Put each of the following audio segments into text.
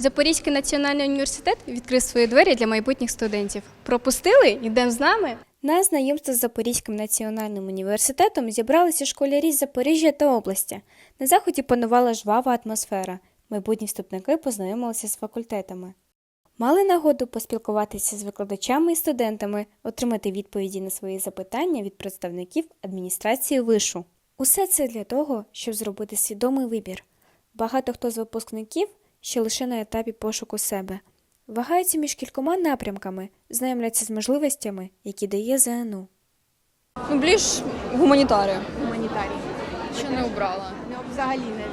Запорізький національний університет відкрив свої двері для майбутніх студентів. Пропустили? Йдемо з нами. На знайомство з Запорізьким національним університетом зібралися школярі з Запоріжжя та області. На заході панувала жвава атмосфера. Майбутні вступники познайомилися з факультетами. Мали нагоду поспілкуватися з викладачами і студентами, отримати відповіді на свої запитання від представників адміністрації вишу. Усе це для того, щоб зробити свідомий вибір. Багато хто з випускників ще лише на етапі пошуку себе. Вагаються між кількома напрямками, знайомляться з можливостями, які дає ЗНУ. Ну, більш гуманітарія. гуманітарій. Ще не обрала. Ну, взагалі не.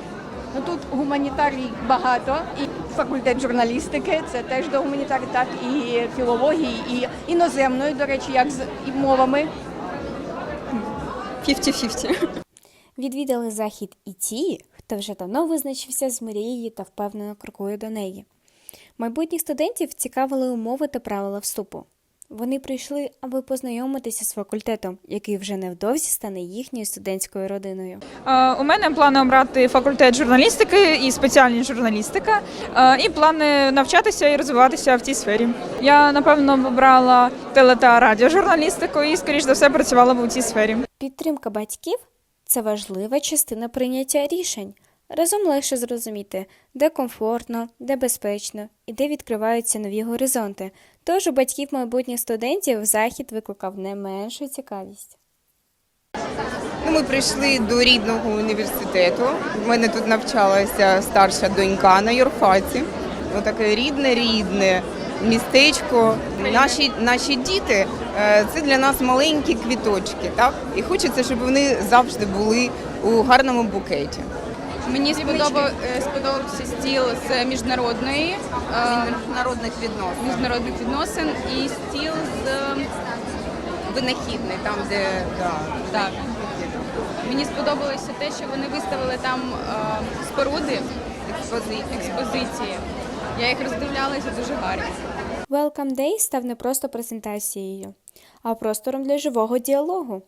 Ну тут гуманітарій багато, і факультет журналістики, це теж до гуманітарії, так і філології, і іноземної, до речі, як з і мовами. 50-50. Відвідали захід і ті, хто вже давно визначився з мрією та впевнено крокує до неї. Майбутніх студентів цікавили умови та правила вступу. Вони прийшли, аби познайомитися з факультетом, який вже невдовзі стане їхньою студентською родиною. Е, У мене плани обрати факультет журналістики і спеціальність журналістика, е, і плани навчатися і розвиватися в цій сфері. Я напевно обрала теле та радіожурналістику і, скоріш за все, працювала б у цій сфері. Підтримка батьків це важлива частина прийняття рішень. Разом легше зрозуміти, де комфортно, де безпечно і де відкриваються нові горизонти. Тож у батьків майбутніх студентів захід викликав не меншу цікавість. Ну, Ми прийшли до рідного університету. У мене тут навчалася старша донька на юрфаці. Ну, таке рідне, рідне містечко. Наші, наші діти е, це для нас маленькі квіточки, так? І хочеться, щоб вони завжди були у гарному букеті. Мені сподобав, е, сподобався стіл з міжнародної е, Міжнародних відносин. міжнародних відносин і стіл з Винахідний, там, де да. так. Мені сподобалося те, що вони виставили там споруди експозиції. експозиції. Я їх роздивлялася дуже гарні. Welcome Day став не просто презентацією, а простором для живого діалогу.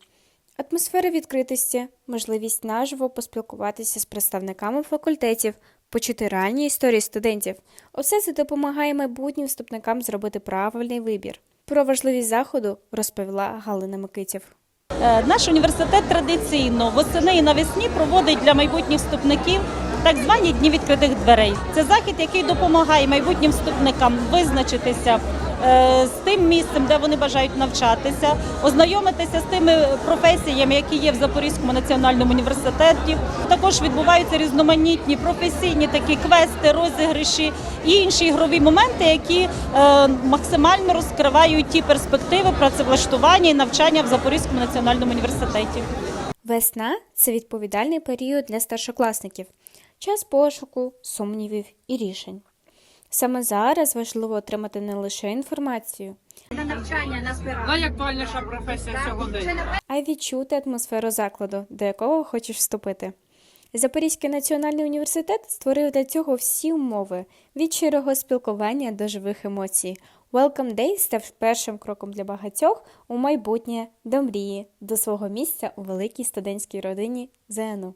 Атмосфера відкритості, можливість наживо поспілкуватися з представниками факультетів, почути реальні історії студентів. Усе це допомагає майбутнім вступникам зробити правильний вибір. Про важливість заходу розповіла Галина Микитів. Е, Наш університет традиційно восени і навесні проводить для майбутніх вступників так звані дні відкритих дверей. Це захід, який допомагає майбутнім вступникам визначитися е, з тим місцем, де вони бажають навчатися, ознайомитися з тими професіями, які є в Запорізькому національному університеті. Також відбуваються різноманітні професійні такі квести, розіграші і інші ігрові моменти, які е, максимально розкривають ті перспективи працевлаштування і навчання в Запорізькому національному університеті. Весна це відповідальний період для старшокласників, час пошуку, сумнівів і рішень. Саме зараз важливо отримати не лише інформацію, навчання на Найактуальніша професія сьогодні. а й відчути атмосферу закладу, до якого хочеш вступити. Запорізький національний університет створив для цього всі умови від щирого спілкування до живих емоцій. Welcome Day став першим кроком для багатьох у майбутнє, до мрії, до свого місця у великій студентській родині ЗНУ.